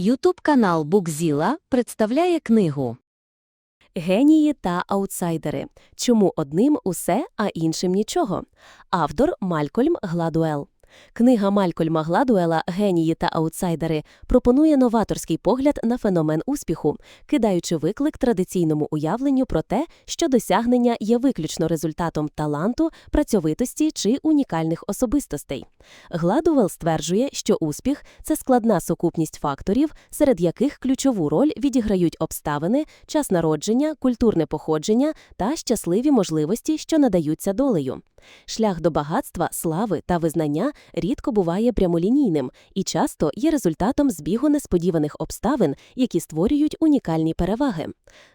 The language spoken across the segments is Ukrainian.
Ютуб канал Букзіла представляє книгу Генії та аутсайдери. Чому одним усе, а іншим нічого? Автор Малькольм Гладуел. Книга Малькольма Гладуела Генії та аутсайдери пропонує новаторський погляд на феномен успіху, кидаючи виклик традиційному уявленню про те, що досягнення є виключно результатом таланту, працьовитості чи унікальних особистостей. Гладуел стверджує, що успіх це складна сукупність факторів, серед яких ключову роль відіграють обставини, час народження, культурне походження та щасливі можливості, що надаються долею. Шлях до багатства, слави та визнання рідко буває прямолінійним і часто є результатом збігу несподіваних обставин, які створюють унікальні переваги.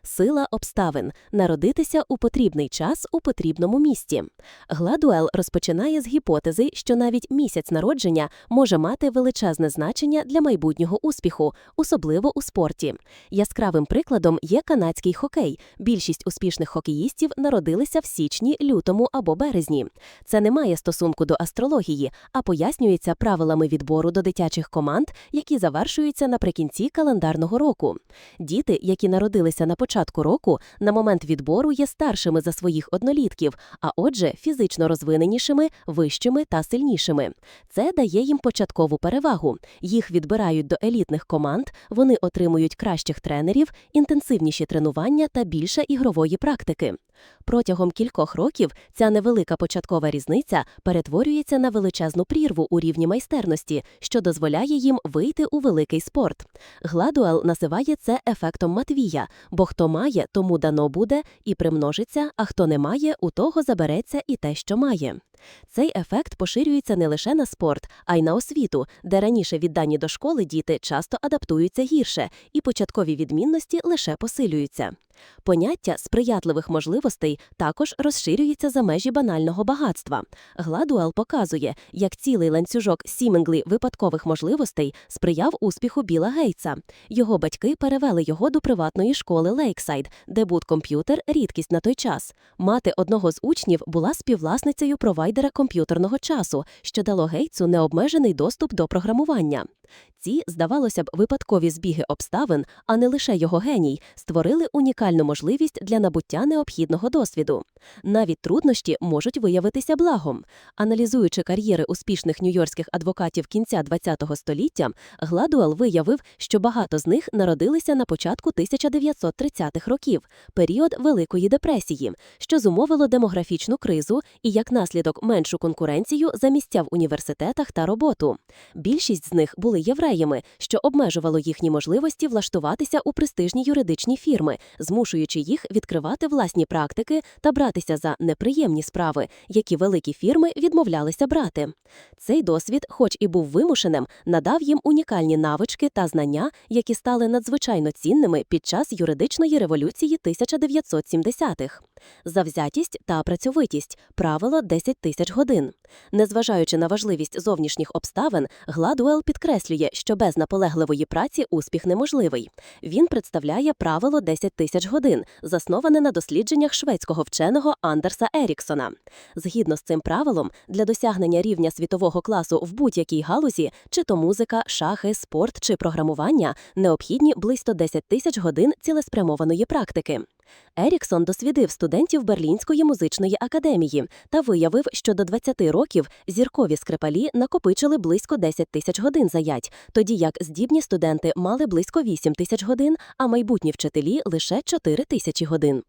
Сила обставин народитися у потрібний час у потрібному місці. Гладуел розпочинає з гіпотези, що навіть місяць народження може мати величезне значення для майбутнього успіху, особливо у спорті. Яскравим прикладом є канадський хокей. Більшість успішних хокеїстів народилися в січні, лютому або березні. Це не має стосунку до астрології, а пояснюється правилами відбору до дитячих команд, які завершуються наприкінці календарного року. Діти, які народилися на початку року, на момент відбору є старшими за своїх однолітків, а отже, фізично розвиненішими, вищими та сильнішими. Це дає їм початкову перевагу. Їх відбирають до елітних команд, вони отримують кращих тренерів, інтенсивніші тренування та більше ігрової практики. Протягом кількох років ця невелика початкова різниця перетворюється на величезну прірву у рівні майстерності, що дозволяє їм вийти у великий спорт. Гладуел називає це ефектом Матвія, бо хто має, тому дано буде і примножиться, а хто не має, у того забереться і те, що має. Цей ефект поширюється не лише на спорт, а й на освіту, де раніше віддані до школи діти часто адаптуються гірше, і початкові відмінності лише посилюються. Поняття сприятливих можливостей також розширюється за межі банального багатства. Гладуел показує, як цілий ланцюжок сіменглі випадкових можливостей сприяв успіху Біла Гейтса. Його батьки перевели його до приватної школи Лейксайд, де буткомп'ютер – рідкість на той час. Мати одного з учнів була співвласницею провайдера комп'ютерного часу, що дало Гейтсу необмежений доступ до програмування. Ці, здавалося б, випадкові збіги обставин, а не лише його геній, створили унікальну можливість для набуття необхідного досвіду. Навіть труднощі можуть виявитися благом. Аналізуючи кар'єри успішних нью-йоркських адвокатів кінця ХХ століття, Гладуел виявив, що багато з них народилися на початку 1930-х років, період Великої депресії, що зумовило демографічну кризу і як наслідок меншу конкуренцію за місця в університетах та роботу. Більшість з них були євреями, що обмежувало їхні можливості влаштуватися у престижні юридичні фірми, змушуючи їх відкривати власні практики та братися за неприємні справи, які великі фірми відмовлялися брати. Цей досвід, хоч і був вимушеним, надав їм унікальні навички та знання, які стали надзвичайно цінними під час юридичної революції 1970-х. Завзятість та працьовитість правило 10 тисяч годин. Незважаючи на важливість зовнішніх обставин, Гладуел підкреслює, що без наполегливої праці успіх неможливий. Він представляє правило 10 тисяч годин, засноване на дослідженнях шведського вченого Андерса Еріксона. Згідно з цим правилом, для досягнення рівня світового класу в будь-якій галузі, чи то музика, шахи, спорт чи програмування, необхідні близько 10 тисяч годин цілеспрямованої практики. Еріксон досвідив студентів Берлінської музичної академії та виявив, що до 20 років зіркові скрипалі накопичили близько 10 тисяч годин заять, тоді як здібні студенти мали близько 8 тисяч годин, а майбутні вчителі лише 4 тисячі годин.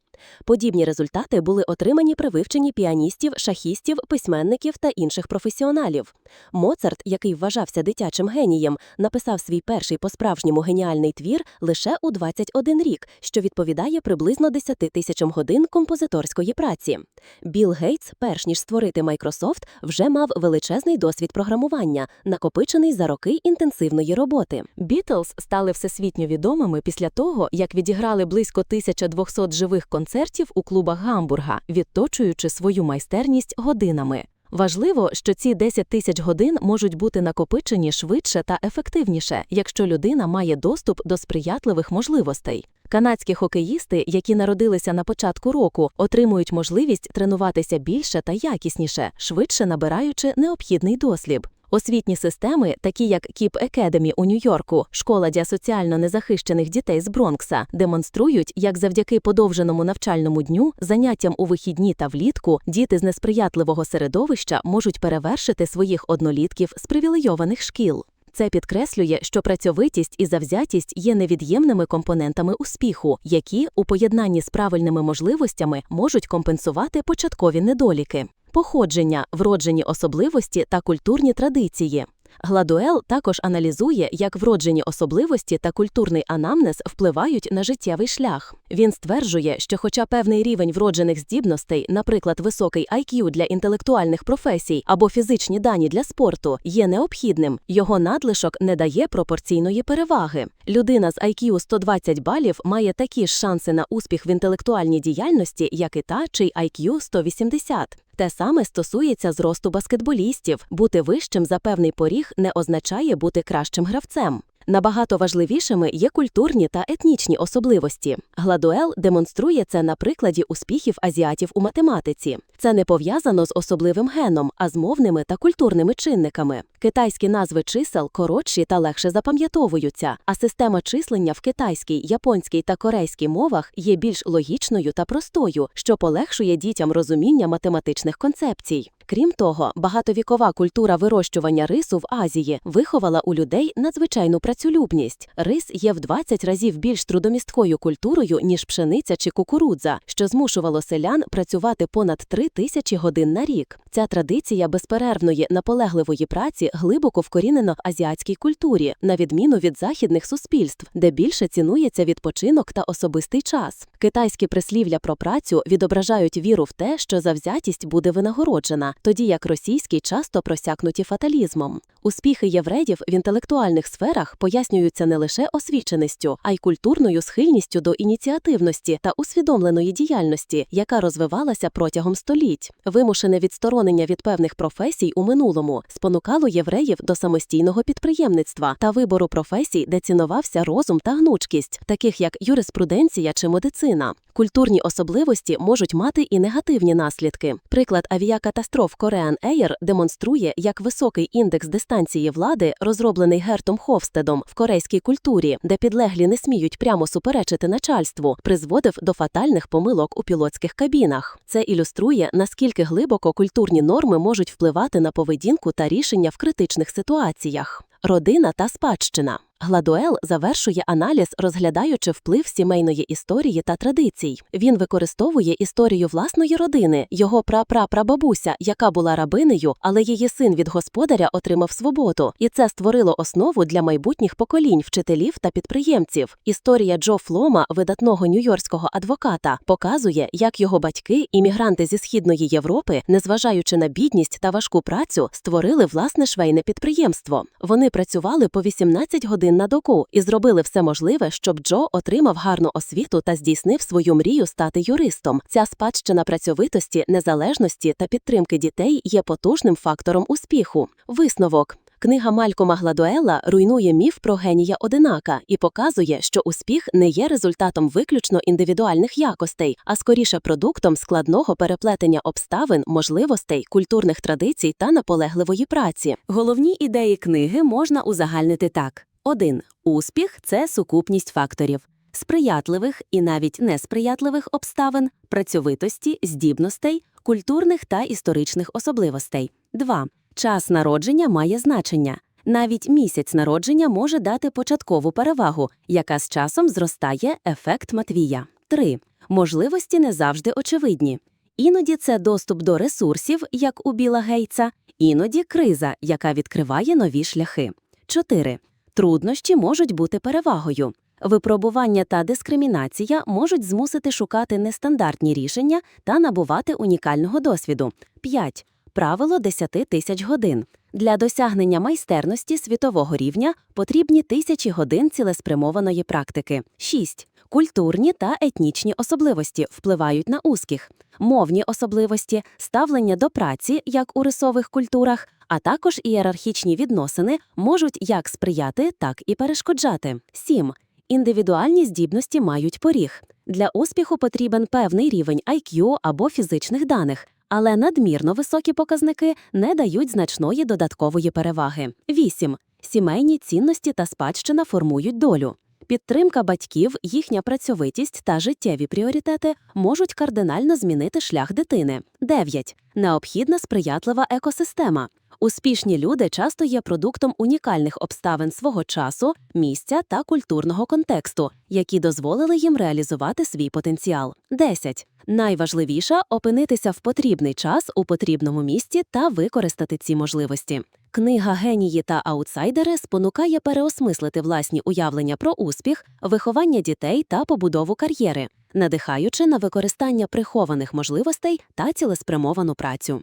Подібні результати були отримані при вивченні піаністів, шахістів, письменників та інших професіоналів. Моцарт, який вважався дитячим генієм, написав свій перший по-справжньому геніальний твір лише у 21 рік, що відповідає приблизно 10 тисячам годин композиторської праці. Білл Гейтс, перш ніж створити Microsoft, вже мав величезний досвід програмування, накопичений за роки інтенсивної роботи. Бітлз стали всесвітньо відомими після того, як відіграли близько 1200 живих концертів концертів у клубах Гамбурга, відточуючи свою майстерність годинами. Важливо, що ці 10 тисяч годин можуть бути накопичені швидше та ефективніше, якщо людина має доступ до сприятливих можливостей. Канадські хокеїсти, які народилися на початку року, отримують можливість тренуватися більше та якісніше, швидше набираючи необхідний дослід. Освітні системи, такі як Кіп Екедемі у Нью-Йорку, школа для соціально незахищених дітей з Бронкса, демонструють, як завдяки подовженому навчальному дню, заняттям у вихідні та влітку, діти з несприятливого середовища можуть перевершити своїх однолітків з привілейованих шкіл. Це підкреслює, що працьовитість і завзятість є невід'ємними компонентами успіху, які у поєднанні з правильними можливостями можуть компенсувати початкові недоліки, походження, вроджені особливості та культурні традиції. Гладуел також аналізує, як вроджені особливості та культурний анамнез впливають на життєвий шлях. Він стверджує, що, хоча певний рівень вроджених здібностей, наприклад, високий IQ для інтелектуальних професій або фізичні дані для спорту, є необхідним, його надлишок не дає пропорційної переваги. Людина з IQ 120 балів має такі ж шанси на успіх в інтелектуальній діяльності, як і та, чий IQ 180. Те саме стосується зросту баскетболістів. Бути вищим за певний поріг не означає бути кращим гравцем. Набагато важливішими є культурні та етнічні особливості. Гладуел демонструє це на прикладі успіхів азіатів у математиці. Це не пов'язано з особливим геном, а з мовними та культурними чинниками. Китайські назви чисел коротші та легше запам'ятовуються, а система числення в китайській, японській та корейській мовах є більш логічною та простою, що полегшує дітям розуміння математичних концепцій. Крім того, багатовікова культура вирощування рису в Азії виховала у людей надзвичайну працюлюбність. Рис є в 20 разів більш трудомісткою культурою, ніж пшениця чи кукурудза, що змушувало селян працювати понад 3 тисячі годин на рік. Ця традиція безперервної наполегливої праці глибоко вкорінена в азіатській культурі, на відміну від західних суспільств, де більше цінується відпочинок та особистий час. Китайські прислів'я про працю відображають віру в те, що завзятість буде винагороджена, тоді як російські часто просякнуті фаталізмом. Успіхи євреїв в інтелектуальних сферах пояснюються не лише освіченістю, а й культурною схильністю до ініціативності та усвідомленої діяльності, яка розвивалася протягом століть. Вимушене відсторонення від певних професій у минулому спонукало євреїв до самостійного підприємництва та вибору професій, де цінувався розум та гнучкість, таких як юриспруденція чи медицина. Культурні особливості можуть мати і негативні наслідки. Приклад авіакатастроф Korean Air демонструє, як високий індекс дистанції влади, розроблений Гертом Ховстедом в корейській культурі, де підлеглі не сміють прямо суперечити начальству, призводив до фатальних помилок у пілотських кабінах. Це ілюструє, наскільки глибоко культурні норми можуть впливати на поведінку та рішення в критичних ситуаціях. Родина та спадщина. Гладуел завершує аналіз, розглядаючи вплив сімейної історії та традицій. Він використовує історію власної родини, його прапрапрабабуся, яка була рабинею, але її син від господаря отримав свободу, і це створило основу для майбутніх поколінь вчителів та підприємців. Історія Джо Флома, видатного нью-йоркського адвоката, показує, як його батьки, іммігранти зі східної Європи, незважаючи на бідність та важку працю, створили власне швейне підприємство. Вони працювали по 18 годин на доку і зробили все можливе, щоб Джо отримав гарну освіту та здійснив свою мрію стати юристом. Ця спадщина працьовитості, незалежності та підтримки дітей є потужним фактором успіху. Висновок. Книга Малькома Гладуела руйнує міф про генія одинака і показує, що успіх не є результатом виключно індивідуальних якостей, а скоріше продуктом складного переплетення обставин, можливостей, культурних традицій та наполегливої праці. Головні ідеї книги можна узагальнити так: 1. Успіх це сукупність факторів. Сприятливих і навіть несприятливих обставин, працьовитості, здібностей, культурних та історичних особливостей. 2. Час народження має значення. Навіть місяць народження може дати початкову перевагу, яка з часом зростає ефект Матвія. 3. Можливості не завжди очевидні. Іноді це доступ до ресурсів, як у Біла Гейтса, іноді криза, яка відкриває нові шляхи. 4. Труднощі можуть бути перевагою. Випробування та дискримінація можуть змусити шукати нестандартні рішення та набувати унікального досвіду. 5. Правило 10 тисяч годин. Для досягнення майстерності світового рівня потрібні тисячі годин цілеспрямованої практики. 6. Культурні та етнічні особливості впливають на успіх. Мовні особливості, ставлення до праці, як у рисових культурах, а також ієрархічні відносини можуть як сприяти, так і перешкоджати. 7. Індивідуальні здібності мають поріг. Для успіху потрібен певний рівень IQ або фізичних даних, Але надмірно високі показники не дають значної додаткової переваги. 8. Сімейні цінності та спадщина формують долю. Підтримка батьків, їхня працьовитість та життєві пріоритети можуть кардинально змінити шлях дитини. 9. Необхідна сприятлива екосистема. Успішні люди часто є продуктом унікальних обставин свого часу, місця та культурного контексту, які дозволили їм реалізувати свій потенціал. 10. Найважливіше опинитися в потрібний час у потрібному місці та використати ці можливості. Книга Генії та аутсайдери спонукає переосмислити власні уявлення про успіх, виховання дітей та побудову кар'єри, надихаючи на використання прихованих можливостей та цілеспрямовану працю.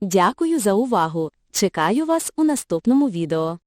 Дякую за увагу. Чекаю вас у наступному відео.